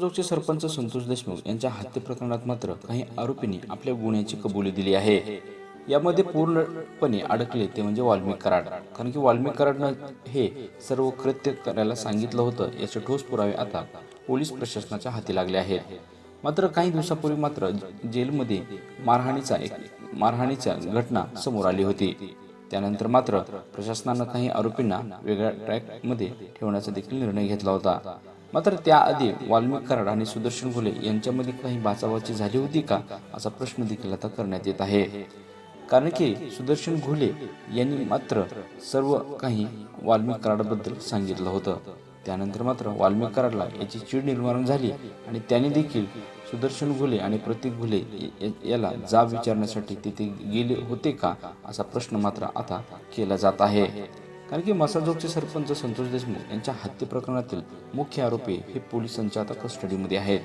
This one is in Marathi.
जोगचे सरपंच संतोष देशमुख यांच्या हत्ये प्रकरणात मात्र काही आरोपींनी आपल्या गुन्ह्याची कबुली दिली आहे. यामध्ये पूर्णपणे अडकले ते म्हणजे वाल्मिक कराड. कारण की वाल्मिक कराडनं हे सर्व कृत्य करायला सांगितलं होतं. याचे ठोस पुरावे आता पोलीस प्रशासनाच्या हाती लागले आहेत. मात्र काही दिवसापूर्वी मात्र जेलमध्ये मारहाणीचा एक मारहाणीच्या घटना समोर आली होती. त्यानंतर मात्र प्रशासनानं काही आरोपींना वेगळ्या ट्रॅकमध्ये ठेवण्याचा देखील निर्णय घेतला होता. मात्र त्याआधी वाल्मिक कराड आणि सुदर्शन घुले यांच्यामध्ये काही बाचाबाची झाली होती का असा प्रश्न देखील आता करण्यात येत आहे. कारण की सुदर्शन घुले यांनी मात्र सर्व काही वाल्मिक कराडबद्दल सांगितलं होतं. त्यानंतर मात्र वाल्मिक कराडला याची चीड निर्माण झाली आणि त्याने देखील सुदर्शन घुले आणि प्रतीक घुले याला जाब विचारण्यासाठी तिथे गेले होते का असा प्रश्न मात्र आता केला जात आहे. कारण की मसाजोगचे सरपंच संतोष देशमुख यांच्या हत्येप्रकरणातील मुख्य आरोपी हे पोलिसांच्या आता कस्टडीमध्ये आहेत.